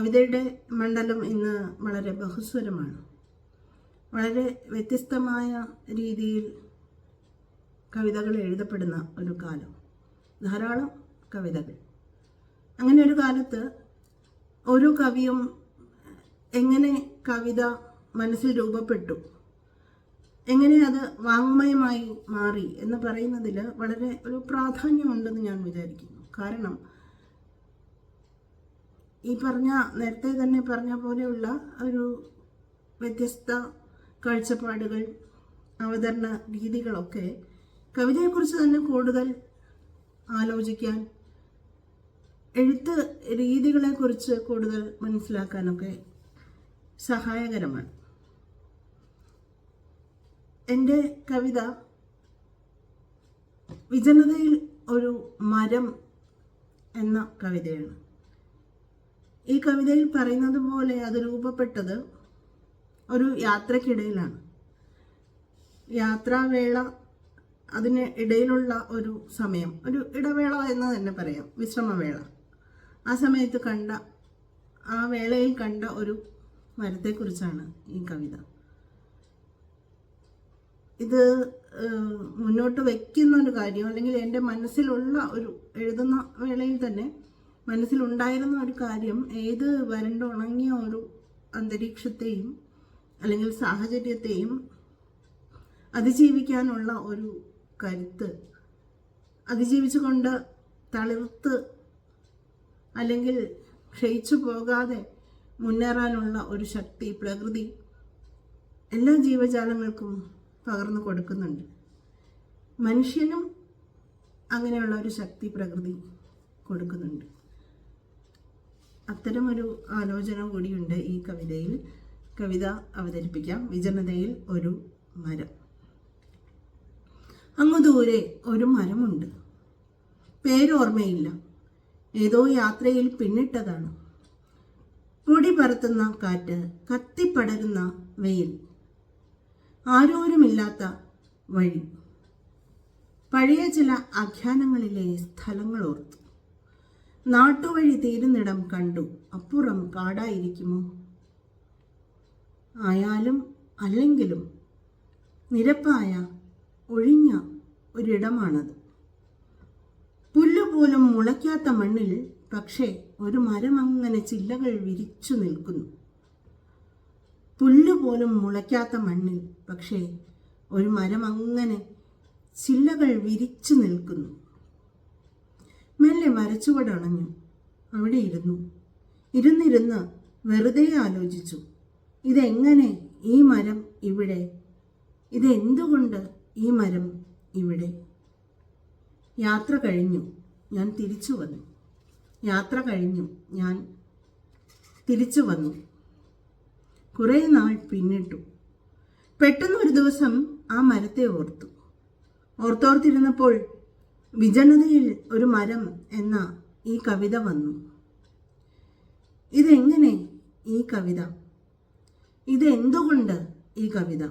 കവിതയുടെ മണ്ഡലം ഇന്ന് വളരെ ബഹുസ്വരമാണ്. വളരെ വ്യത്യസ്തമായ രീതിയിൽ കവിതകൾ എഴുതപ്പെടുന്ന ഒരു കാലം. ധാരാളം കവിതകൾ. അങ്ങനെ ഒരു കാലത്ത് ഒരു കവിയും എങ്ങനെ കവിത മനസ്സിൽ രൂപപ്പെട്ടു എങ്ങനെ അത് വാങ്മയമായി മാറി എന്ന് പറയുന്നതിൽ വളരെ ഒരു പ്രാധാന്യമുണ്ടെന്ന് ഞാൻ വിചാരിക്കുന്നു. കാരണം ഈ പറഞ്ഞ നേരത്തെ തന്നെ പറഞ്ഞ പോലെയുള്ള ഒരു വ്യത്യസ്ത കാഴ്ചപ്പാടുകൾ അവതരണ രീതികളൊക്കെ കവിതയെക്കുറിച്ച് തന്നെ കൂടുതൽ ആലോചിക്കാൻ എഴുത്ത് രീതികളെക്കുറിച്ച് കൂടുതൽ മനസ്സിലാക്കാനൊക്കെ സഹായകരമാണ്. എന്റെ കവിത വിജനതയിൽ ഒരു മരം എന്ന കവിതയാണ്. ഈ കവിതയിൽ പറയുന്നത് പോലെ അത് രൂപപ്പെട്ടത് ഒരു യാത്രക്കിടയിലാണ്. യാത്രാവേള അതിന് ഇടയിലുള്ള ഒരു സമയം ഒരു ഇടവേള എന്ന് തന്നെ പറയാം വിശ്രമവേള. ആ സമയത്ത് കണ്ട ആ വേളയിൽ കണ്ട ഒരു മരത്തെക്കുറിച്ചാണ് ഈ കവിത. ഇത് മുന്നോട്ട് വയ്ക്കുന്ന ഒരു കാര്യം അല്ലെങ്കിൽ എന്റെ മനസ്സിലുള്ള ഒരു എഴുതുന്ന വേളയിൽ തന്നെ മനസ്സിലുണ്ടായിരുന്ന ഒരു കാര്യം ഏത് വരണ്ടുണങ്ങിയ ഒരു അന്തരീക്ഷത്തെയും അല്ലെങ്കിൽ സാഹചര്യത്തെയും അതിജീവിക്കാനുള്ള ഒരു കരുത്ത്. അതിജീവിച്ചുകൊണ്ട് തളിർത്ത് അല്ലെങ്കിൽ ക്ഷയിച്ചു പോകാതെ മുന്നേറാനുള്ള ഒരു ശക്തി പ്രകൃതി എല്ലാ ജീവജാലങ്ങൾക്കും പകർന്നു കൊടുക്കുന്നുണ്ട്. മനുഷ്യനും അങ്ങനെയുള്ള ഒരു ശക്തി പ്രകൃതി കൊടുക്കുന്നുണ്ട്. അത്തരമൊരു ആലോചന കൂടിയുണ്ട് ഈ കവിതയിൽ. കവിത അവതരിപ്പിക്കാം. വിജനതയിൽ ഒരു മരം. അങ്ങു ദൂരെ ഒരു മരമുണ്ട്. പേരോർമ്മയില്ല. ഏതോ യാത്രയിൽ പിന്നിട്ടതാണ്. പൊടി പറത്തുന്ന കാറ്റ് കത്തിപ്പടരുന്ന വെയിൽ. ആരോരുമില്ലാത്ത വഴി. പഴയ ചില ആഖ്യാനങ്ങളിലെ സ്ഥലങ്ങൾ ഓർത്തു നാട്ടുവഴി തീരുന്നിടം കണ്ടു. അപ്പുറം കാടായിരിക്കുമോ? ആയാലും അല്ലെങ്കിലും നിരപ്പായ ഒഴിഞ്ഞ ഒരിടമാണത്. പുല്ലുപോലും മുളയ്ക്കാത്ത മണ്ണിൽ പക്ഷേ ഒരു മരം അങ്ങനെ ചില്ലകൾ വിരിച്ചു നിൽക്കുന്നു. പുല്ലുപോലും മുളയ്ക്കാത്ത മണ്ണിൽ പക്ഷേ ഒരു മരം അങ്ങനെ ചില്ലകൾ വിരിച്ചു നിൽക്കുന്നു. മെല്ലെ വരച്ചുകൊടണഞ്ഞു അവിടെ ഇരുന്നു. ഇരുന്നിരുന്ന് വെറുതെ ആലോചിച്ചു. ഇതെങ്ങനെ ഈ മരം ഇവിടെ? ഇതെന്തുകൊണ്ട് ഈ മരം ഇവിടെ? യാത്ര കഴിഞ്ഞു. ഞാൻ തിരിച്ചു വന്നു. യാത്ര കഴിഞ്ഞു. ഞാൻ തിരിച്ചു വന്നു. കുറേ നാൾ പിന്നിട്ടു. പെട്ടെന്ന് ഒരു ദിവസം ആ മരത്തെ ഓർത്തു. ഓർത്തോർത്തിരുന്നപ്പോൾ വിജനതയിൽ ഒരു മരം എന്ന ഈ കവിത വന്നു. ഇതെങ്ങനെ ഈ കവിത? ഇതെന്തുകൊണ്ട് ഈ കവിത?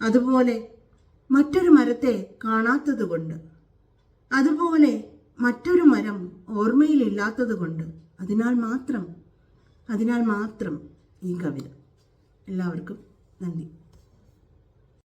അതുപോലെ മറ്റൊരു മരത്തെ കാണാത്തത് കൊണ്ട് അതുപോലെ മറ്റൊരു മരം ഓർമ്മയിലില്ലാത്തത് കൊണ്ട് അതിനാൽ മാത്രം അതിനാൽ മാത്രം ഈ കവിത. എല്ലാവർക്കും നന്ദി.